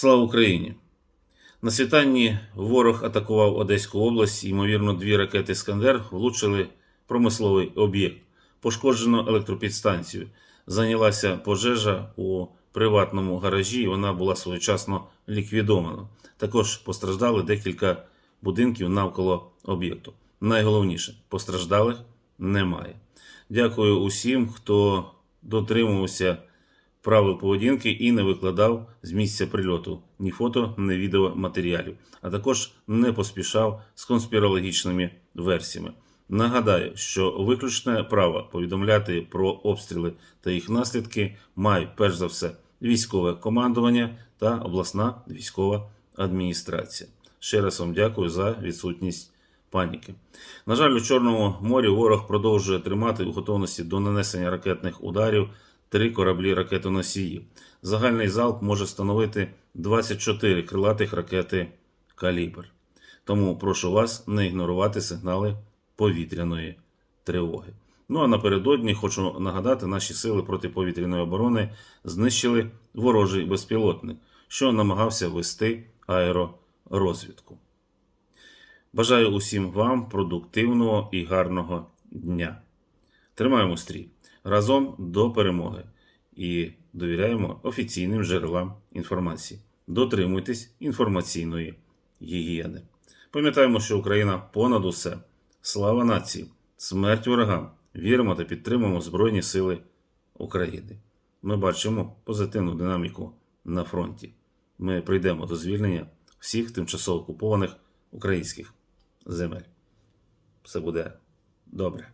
Слава Україні! На світанні ворог атакував Одеську область. Ймовірно, дві ракети Скандер влучили промисловий об'єкт. Пошкоджено електропідстанцію. Зайнялася пожежа у приватному гаражі, і вона була своєчасно ліквідована. Також постраждали декілька будинків навколо об'єкту. Найголовніше постраждалих немає. Дякую усім, хто дотримувався правил поведінки і не викладав з місця прильоту ні фото, ні відео матеріалів, а також не поспішав з конспірологічними версіями. Нагадаю, що виключне право повідомляти про обстріли та їх наслідки мають перш за все військове командування та обласна військова адміністрація. Ще раз вам дякую за відсутність паніки. На жаль, у Чорному морі ворог продовжує тримати у готовності до нанесення ракетних ударів три кораблі ракетоносії. Загальний залп може становити 24 крилатих ракети калібр. Тому прошу вас не ігнорувати сигнали повітряної тривоги. Ну а напередодні хочу нагадати, наші сили протиповітряної оборони знищили ворожий безпілотник, що намагався вести аеророзвідку. Бажаю усім вам продуктивного і гарного дня. Тримаємо стрій разом до перемоги і довіряємо офіційним джерелам інформації. Дотримуйтесь інформаційної гігієни. Пам'ятаємо, що Україна понад усе. Слава нації, смерть ворогам! Віримо та підтримуємо Збройні Сили України. Ми бачимо позитивну динаміку на фронті. Ми прийдемо до звільнення всіх тимчасово окупованих українських земель. Все буде добре.